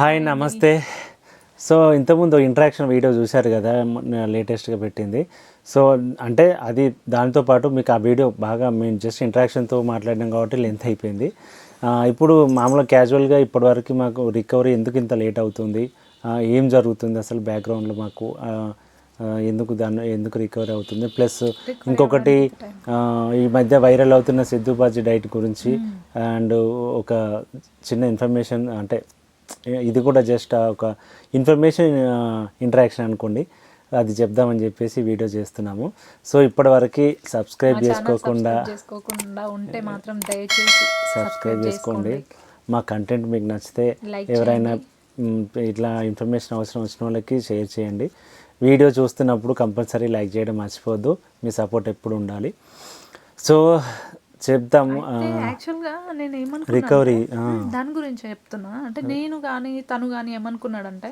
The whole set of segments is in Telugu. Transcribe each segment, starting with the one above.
హాయ్ నమస్తే. సో ఇంతకుముందు ఇంటరాక్షన్ వీడియో చూశారు కదా లేటెస్ట్గా పెట్టింది. సో అంటే అది దాంతోపాటు మీకు ఆ వీడియో బాగా మేము జస్ట్ ఇంటరాక్షన్తో మాట్లాడినాం కాబట్టి లెంత్ అయిపోయింది. ఇప్పుడు మామూలుగా క్యాజువల్గా ఇప్పటివరకు మాకు రికవరీ ఎందుకు ఇంత లేట్ అవుతుంది? ఏం జరుగుతుంది అసలు బ్యాక్గ్రౌండ్లో మాకు? ఎందుకు దాన్ని ఎందుకు రికవరీ అవుతుంది? ప్లస్ ఇంకొకటి ఈ మధ్య వైరల్ అవుతున్న సిద్ధుబాజీ డైట్ గురించి అండ్ ఒక చిన్న ఇన్ఫర్మేషన్ అంటే ఇది కూడా జస్ట్ ఒక ఇన్ఫర్మేషన్ ఇంటరాక్షన్ అనుకోండి. అది చెప్దామని చెప్పేసి వీడియో చేస్తున్నాము. సో ఇప్పటివరకు సబ్స్క్రైబ్ చేసుకోకుండా చేసుకోకుండా ఉంటే మాత్రం దయచేసి సబ్స్క్రైబ్ చేసుకోండి. మా కంటెంట్ మీకు నచ్చితే ఎవరైనా ఇట్లా ఇన్ఫర్మేషన్ అవసరం వచ్చిన వాళ్ళకి షేర్ చేయండి. వీడియో చూస్తున్నప్పుడు కంపల్సరీ లైక్ చేయడం మర్చిపోవద్దు. మీ సపోర్ట్ ఎప్పుడు ఉండాలి. సో చెప్దాము ఆ, యాక్చువల్గా నేను ఏమనుకున్నా రికవరీ దాని గురించి చెప్తున్నా. అంటే నేను కానీ తను కానీ ఏమనుకున్నాడంటే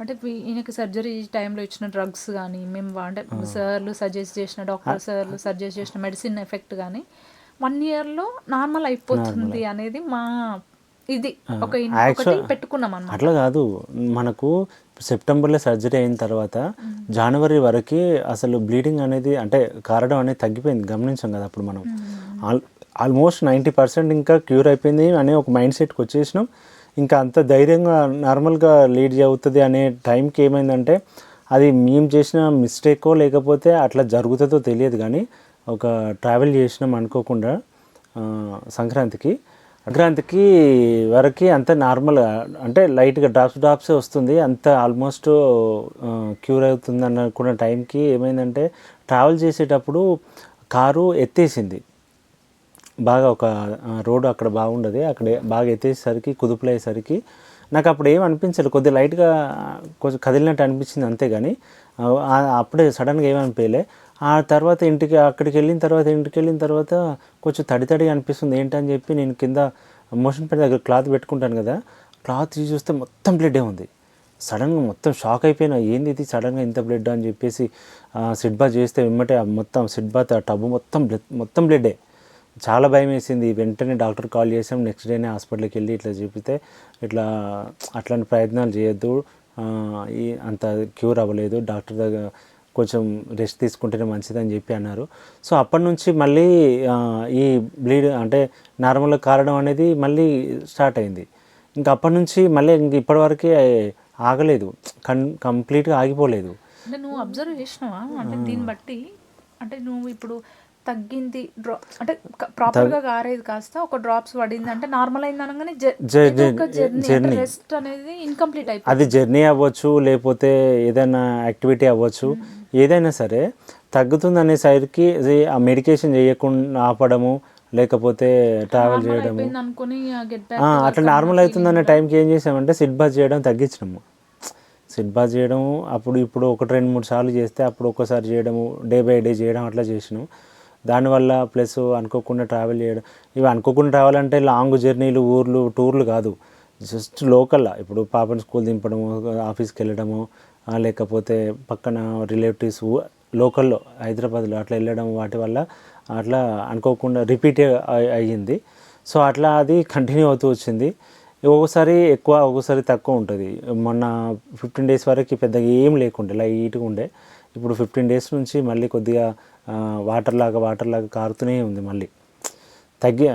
అంటే ఈయనకి సర్జరీ టైంలో ఇచ్చిన డ్రగ్స్ కానీ మేము అంటే సార్లు సజెస్ట్ చేసిన డాక్టర్ సార్లు సజెస్ట్ చేసిన మెడిసిన్ ఎఫెక్ట్ కానీ వన్ ఇయర్లో నార్మల్ అయిపోతుంది అనేది మా ఇది ఒక పెట్టుకున్నాం అన్నమాట. అట్లా కాదు. మనకు సెప్టెంబర్లో సర్జరీ అయిన తర్వాత జనవరి వరకు అసలు బ్లీడింగ్ అనేది అంటే కారడం అనేది తగ్గిపోయింది. గమనించాం కదా అప్పుడు మనం. ఆల్ ఆల్మోస్ట్ నైంటీ పర్సెంట్ ఇంకా క్యూర్ అయిపోయింది అనే ఒక మైండ్ సెట్కి వచ్చేసినాం. ఇంకా అంత ధైర్యంగా నార్మల్గా లీడ్ అవుతుంది అనే టైంకి ఏమైందంటే అది మేము చేసిన మిస్టేకో లేకపోతే అట్లా జరుగుతుందో తెలియదు కానీ ఒక ట్రావెల్ చేసినాం అనుకోకుండా సంక్రాంతికి. సంక్రాంతికి వరకు అంత నార్మల్ అంటే లైట్గా డ్రాప్స్ డ్రాప్సే వస్తుంది. అంత ఆల్మోస్ట్ క్యూర్ అవుతుంది అనుకున్న టైంకి ఏమైందంటే ట్రావెల్ చేసేటప్పుడు కారు ఎత్తేసింది. బాగా ఒక రోడ్ అక్కడ బాగుండదు. అక్కడ బాగా ఎత్తేసరికి కుదుపులయ్యేసరికి నాకు అప్పుడు ఏం అనిపించలేదు కొద్దిగా లైట్గా కొంచెం కదిలినట్టు అనిపించింది అంతే కానీ అప్పుడే సడన్గా ఏమనిపించలే ఆ తర్వాత ఇంటికి అక్కడికి వెళ్ళిన తర్వాత ఇంటికి వెళ్ళిన తర్వాత కొంచెం తడి తడిగా అనిపిస్తుంది. ఏంటని చెప్పి నేను కింద మోషన్ పెట్టి దగ్గర క్లాత్ పెట్టుకుంటాను కదా క్లాత్ తీసి చూస్తే మొత్తం బ్లడ్డే ఉంది. సడన్గా మొత్తం షాక్ అయిపోయినా ఏంది ఇది సడన్గా ఇంత బ్లడ్ అని చెప్పేసి సిడ్ బాత్ చేస్తే వెమ్మటే మొత్తం సిడ్ బాత్ ఆ టబ్ మొత్తం బ్లడ్ మొత్తం బ్లడ్డే. చాలా భయం వేసింది. వెంటనే డాక్టర్ కాల్ చేసాం నెక్స్ట్ డేనే హాస్పిటల్కి వెళ్ళి ఇట్లా చూపితే ఇట్లా అట్లాంటి ప్రయత్నాలు చేయొద్దు. అంత క్యూర్ అవ్వలేదు. డాక్టర్ దగ్గర కొంచెం రెస్ట్ తీసుకుంటేనే మంచిదని చెప్పి అన్నారు. సో అప్పటి నుంచి మళ్ళీ ఈ బ్లీడ్ అంటే నార్మల్గా కారడం అనేది మళ్ళీ స్టార్ట్ అయింది. ఇంకా అప్పటి నుంచి మళ్ళీ ఇంక ఇప్పటివరకు ఆగలేదు. కన్ కంప్లీట్గా ఆగిపోలేదు. అంటే నువ్వు అబ్జర్వ్ చేసినావా? అంటే దీన్ని బట్టి అంటే నువ్వు ఇప్పుడు తగ్గింది డ్రా అంటే ప్రాపర్గా గారేది కాస్త ఒక డ్రాప్స్ పడింది అంటే నార్మల్ అయింది అనగానే జర్నీ రెస్ట్ అనేది ఇన్కంప్లీట్ అయిపోయింది. అది జర్నీ అవ్వచ్చు లేకపోతే ఏదైనా యాక్టివిటీ అవ్వచ్చు. ఏదైనా సరే తగ్గుతుంది అనేసరికి ఇది ఆ మెడికేషన్ చేయకుండా ఆపడము లేకపోతే ట్రావెల్ చేయడము. అట్లా నార్మల్ అవుతుందనే టైంకి ఏం చేసామంటే సిట్ బాత్ చేయడం తగ్గించినాము. సిట్ బాత్ చేయడం అప్పుడు ఇప్పుడు ఒకటి రెండు మూడు సార్లు చేస్తే అప్పుడు ఒక్కసారి చేయడము డే బై డే చేయడం అట్లా చేసినాం. దానివల్ల ప్లస్ అనుకోకుండా ట్రావెల్ చేయడం ఇవి అనుకోకుండా ట్రావెల్ అంటే లాంగ్ జర్నీలు ఊర్లు టూర్లు కాదు. జస్ట్ లోకల్లా ఇప్పుడు పాపని స్కూల్ దింపడము ఆఫీస్కి వెళ్ళడము లేకపోతే పక్కన రిలేటివ్స్ లోకల్లో హైదరాబాద్లో అట్లా వెళ్ళడం వాటి వల్ల అట్లా అనుకోకుండా రిపీట్ అయ్యింది. సో అట్లా అది కంటిన్యూ అవుతూ వచ్చింది. ఒక్కొక్కసారి ఎక్కువ ఒక్కోసారి తక్కువ ఉంటుంది. మొన్న ఫిఫ్టీన్ డేస్ వరకు పెద్దగా ఏం లేకుండే లైట్గా ఉండే. ఇప్పుడు ఫిఫ్టీన్ డేస్ నుంచి మళ్ళీ కొద్దిగా వాటర్ లాగా వాటర్ లాగా కారుతూనే ఉంది మళ్ళీ. తగ్గి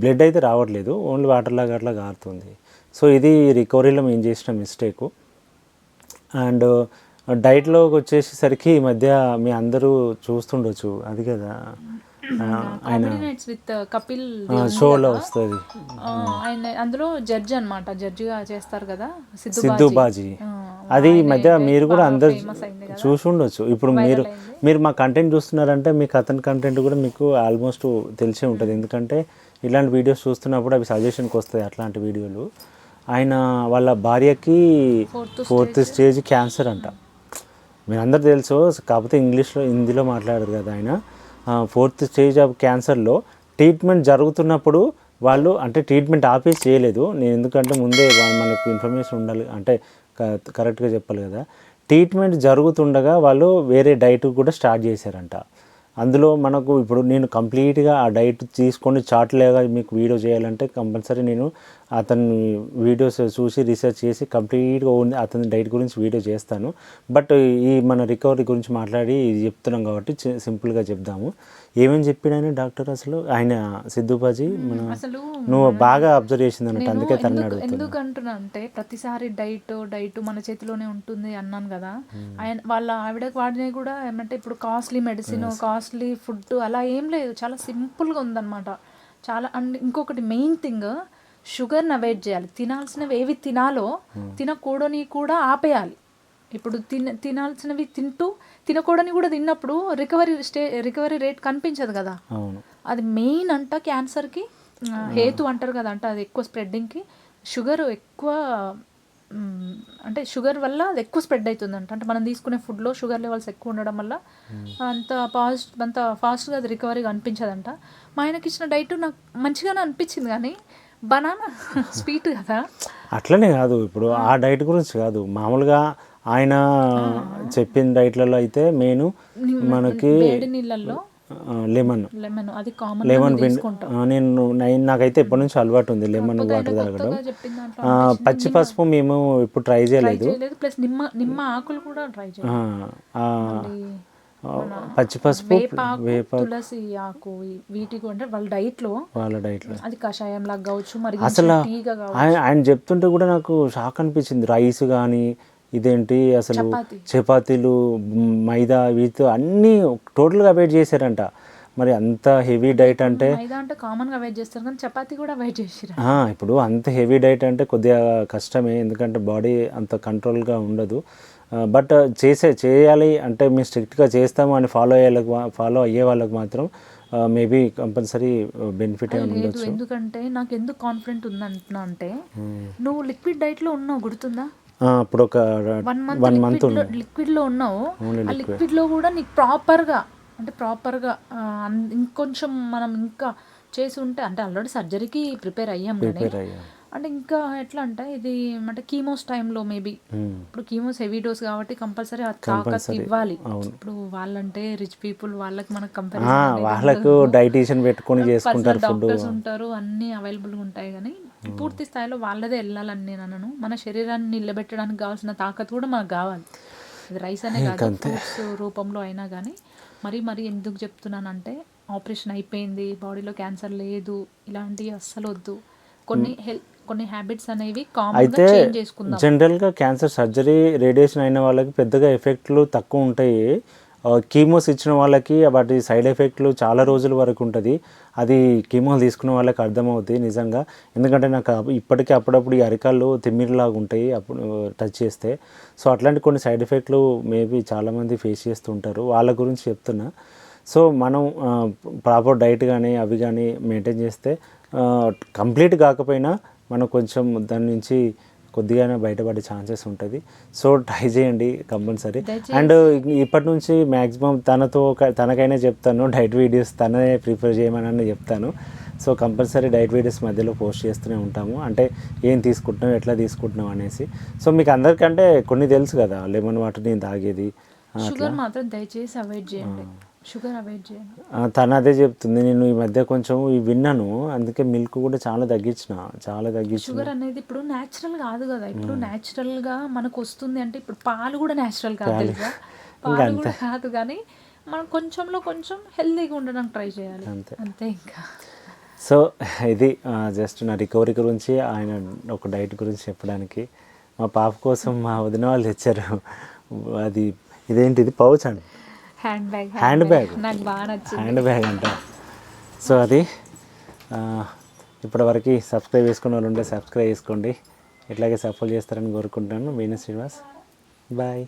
బ్లడ్ అయితే రావట్లేదు ఓన్లీ వాటర్ లాగా అట్లా కారుతుంది. సో ఇది రికవరీలో మేము చేసిన మిస్టేకు. అండ్ డైట్లోకి వచ్చేసరికి ఈ మధ్య మీ అందరూ చూస్తుండొచ్చు అది కదా. ఆయన విత్ కపిల్ షోలో వస్తుంది. ఆయన అందులో జడ్జి అన్నమాట జడ్జిగా చేస్తారు కదా సిద్ధు బాజీ. అది ఈ మధ్య మీరు కూడా అందరు కదా. చూసుండొచ్చు. ఇప్పుడు మీరు మీరు మా కంటెంట్ చూస్తున్నారంటే మీకు అతని కంటెంట్ కూడా మీకు ఆల్మోస్ట్ తెలిసే ఉంటుంది. ఎందుకంటే ఇలాంటి వీడియోస్ చూస్తున్నప్పుడు అవి సజెషన్కి వస్తాయి అట్లాంటి వీడియోలు ఆయన వాళ్ళ భార్యకి ఫోర్త్ స్టేజ్ క్యాన్సర్ అంట. మీరు అందరు తెలుసు కాకపోతే ఇంగ్లీష్లో హిందీలో మాట్లాడారు కదా ఆయన. ఫోర్త్ స్టేజ్ ఆఫ్ క్యాన్సర్లో ట్రీట్మెంట్ జరుగుతున్నప్పుడు వాళ్ళు అంటే ట్రీట్మెంట్ ఆపేసి చేయలేదు. నేను ఎందుకంటే ముందే మనకు ఇన్ఫర్మేషన్ ఉండాలి అంటే కరెక్ట్గా చెప్పాలి కదా. ట్రీట్మెంట్ జరుగుతుండగా వాళ్ళు వేరే డైట్ కూడా స్టార్ట్ చేశారంట. అందులో మనకు ఇప్పుడు నేను కంప్లీట్గా ఆ డైట్ తీసుకొని చాట్ లేగా మీకు వీడియో చేయాలంటే కంపల్సరీ నేను అతని వీడియోస్ చూసి రీసెర్చ్ చేసి కంప్లీట్గా అతని డైట్ గురించి వీడియో చేస్తాను. బట్ ఈ మన రికవరీ గురించి మాట్లాడి చెప్తున్నాం కాబట్టి సింపుల్గా చెప్దాము. ఏమేమి చెప్పాడని డాక్టర్ అసలు? ఆయన సిద్ధుబాజీ మన అసలు నువ్వు బాగా అబ్జర్వ్ చేసింది అన్నట్టు నేను అందుకే ఎందుకు అంటున్నా అంటే ప్రతిసారి డైట్ డైట్ మన చేతిలోనే ఉంటుంది అన్నాను కదా. ఆయన వాళ్ళ ఆవిడకి వాడినవి కూడా ఏమంటే ఇప్పుడు కాస్ట్లీ మెడిసిన్ కాస్ట్లీ ఫుడ్ అలా ఏం లేదు. చాలా సింపుల్గా ఉందన్నమాట. చాలా అండ్ ఇంకొకటి మెయిన్ థింగ్ షుగర్ని అవాయిడ్ చేయాలి. తినాల్సినవి ఏవి తినాలో తినకూడని కూడా ఆపేయాలి. ఇప్పుడు తిన తినాల్సినవి తింటూ తినకూడని కూడా తిన్నప్పుడు రికవరీ స్టే రికవరీ రేట్ కనిపించదు కదా. అది మెయిన్ అంట క్యాన్సర్కి ఆ, హేతు అంటారు కదా అంట అది ఎక్కువ స్ప్రెడ్డింగ్కి. షుగర్ ఎక్కువ అంటే షుగర్ వల్ల అది ఎక్కువ స్ప్రెడ్ అవుతుందంట అంటే మనం తీసుకునే ఫుడ్లో షుగర్ లెవెల్స్ ఎక్కువ ఉండడం వల్ల అంత ఫాస్ట్ అంత ఫాస్ట్గా అది రికవరీగా అనిపించదంట మా ఆయనకి ఇచ్చిన డైట్ నాకు మంచిగానే అనిపించింది కానీ బనానా స్వీట్ కదా? అట్లనే కాదు ఇప్పుడు ఆ డైట్ గురించి కాదు. మామూలుగా ఆయన చెప్పిన డైట్లలో అయితే మెయిన్ మనకి నీళ్ళల్లో? లెమన్. లెమన్ అది కామన్ లెమన్ పిండి. తీసుకుంటాం. ఆ, నేను నేను- నాకైతే ఎప్పటి నుంచి అలవాటు ఉంది లెమన్ వాటర్ తాగడం. పచ్చి పసుపు మేము ఇప్పుడు ట్రై చేయలేదు. ప్లస్ నిమ్మ నిమ్మ ఆకులు కూడా ట్రై చేయాలి పచ్చి పసుపు వేప తులసి ఆకు వీటికి అంటే వాళ్ళ డైట్లో వాళ్ళ డైట్లో. అది కషాయం లాగా కావచ్చు మరి అసలు ఆయన చెప్తుంటే కూడా నాకు షాక్ అనిపించింది. రైస్ కానీ ఇదేంటి అసలు చపాతీ. చపాతీలు మైదా వీటితో అన్నీ టోటల్గా అవాయిడ్ చేశారంట. మరి అంత హెవీ డైట్ అంటే అంటే కామన్గా అవాయిడ్ చేస్తారు కానీ చపాతీ కూడా అవాయిడ్ చేసిరా ఇప్పుడు అంత హెవీ డైట్ అంటే కొద్దిగా కష్టమే. ఎందుకంటే బాడీ అంత కంట్రోల్గా ఉండదు. బట్ చేసే చేయాలి అంటే మేము స్ట్రిక్ట్గా చేస్తాము అని ఫాలో అయ్యే ఫాలో అయ్యే వాళ్ళకి మాత్రం మేబీ కంపల్సరీ బెనిఫిట్ ఉండొచ్చు. ఎందుకంటే నాకు ఎందుకు కాన్ఫిడెంట్ ఉందంటున్నా అంటే నువ్వు లిక్విడ్ డైట్లో ఉన్నావు గుర్తుందా? ఆ, ఇప్పుడు ఒక వన్ మంత్ లిక్విడ్లో ఉన్నావు. ఆ లిక్విడ్లో కూడా నీకు ప్రాపర్గా అంటే ప్రాపర్గా ఇంకొంచెం మనం ఇంకా చేసి ఉంటే అంటే ఆల్రెడీ సర్జరీకి ప్రిపేర్ అయ్యాం ప్రిపేర్ అయ్యా. అంటే ఇంకా ఎట్లా అంటే ఇది అంటే కీమోస్ టైంలో మేబీ. మ్మ్. ఇప్పుడు కీమోస్ హెవీ డోస్ కాబట్టి కంపల్సరీ ఆ తాకత్ ఇవ్వాలి. ఇప్పుడు వాళ్ళంటే రిచ్ పీపుల్ వాళ్ళకి మనకు ఆ, కంపారిజన్ వాళ్ళకు డైటీషియన్ పెట్టుకొని చేసుకుంటారు డాక్టర్స్ ఉంటారు అన్ని అవైలబుల్గా ఉంటాయి కానీ పూర్తి స్థాయిలో వాళ్ళదే వెళ్ళాలని నేను అనను. మన శరీరాన్ని నిలబెట్టడానికి కావాల్సిన తాకత్ కూడా మనకు కావాలి. ఇది రైస్ అనే కాదు ఫ్రూట్స్ రూపంలో అయినా కానీ. మరీ మరీ ఎందుకు చెప్తున్నానంటే ఆపరేషన్ అయిపోయింది బాడీలో క్యాన్సర్ లేదు ఇలాంటివి అస్సలు వద్దు. కొన్ని హెల్త్ కొన్ని హ్యాబిట్స్ అనేవి అయితే జనరల్గా క్యాన్సర్ సర్జరీ రేడియేషన్ అయిన వాళ్ళకి పెద్దగా ఎఫెక్ట్లు తక్కువ ఉంటాయి. కీమోస్ ఇచ్చిన వాళ్ళకి వాటి సైడ్ ఎఫెక్ట్లు చాలా రోజుల వరకు ఉంటుంది. అది కీమోలు తీసుకున్న వాళ్ళకి అర్థమవుతుంది నిజంగా. ఎందుకంటే నాకు ఇప్పటికీ అప్పుడప్పుడు ఈ అరికాళ్ళు తిమ్మిరిలాగా ఉంటాయి అప్పుడు టచ్ చేస్తే. సో అట్లాంటి కొన్ని సైడ్ ఎఫెక్ట్లు మేబీ చాలామంది ఫేస్ చేస్తుంటారు వాళ్ళ గురించి చెప్తున్నా. సో మనం ప్రాపర్ డైట్ కానీ అవి కానీ మెయింటైన్ చేస్తే కంప్లీట్ కాకపోయినా మనం కొంచెం దాని నుంచి కొద్దిగానే బయటపడే ఛాన్సెస్ ఉంటుంది. సో ట్రై చేయండి కంపల్సరీ. అండ్ ఇప్పటి నుంచి మ్యాక్సిమం తనతో తనకైనా చెప్తాను డైట్ వీడియోస్ తనే ప్రిపేర్ చేయమని చెప్తాను. సో కంపల్సరీ డైట్ వీడియోస్ మధ్యలో పోస్ట్ చేస్తూనే ఉంటాము. అంటే ఏం తీసుకుంటున్నాం ఎట్లా తీసుకుంటున్నాం అనేసి. సో మీకు అందరికంటే కొన్ని తెలుసు కదా లెమన్ వాటర్ నేను తాగేది షుగర్ మాత్రం దయచేసి అవాయిడ్ చేయండి. షుగర్ అవాయిడ్ తను అదే చెప్తుంది నేను ఈ మధ్య కొంచెం విన్నాను అందుకే మిల్క్ కూడా చాలా తగ్గించిన చాలా తగ్గించిన. షుగర్ అనేది ఇప్పుడు న్యాచురల్ కాదు కదా ఇప్పుడు న్యాచురల్గా మనకు వస్తుంది అంటే ఇప్పుడు పాలు కూడా న్యాచురల్ కాదు పాలు. కూడా కాదు కానీ మనం కొంచెంలో కొంచెం హెల్తీగా ఉండడానికి ట్రై చేయాలి. అంతే. అంతే ఇంకా. సో ఇది జస్ట్ నా రికవరీ గురించి ఆయన ఒక డైట్ గురించి చెప్పడానికి. మా పాప కోసం మా వదిన వాళ్ళు తెచ్చారు అది ఇదేంటిది? పౌచ్ అండి హ్యాండ్ బ్యాగ్ హ్యాండ్ బ్యాగ్ నాకు బాగా నచ్చింది. హ్యాండ్ బ్యాగ్ అంట. సో అది ఇప్పటివరకు సబ్స్క్రైబ్ చేసుకున్న వాళ్ళు ఉంటే సబ్స్క్రైబ్ చేసుకోండి. ఇట్లాగే సపోర్ట్ చేస్తారని కోరుకుంటున్నాను. వీణ శ్రీనివాస్. బాయ్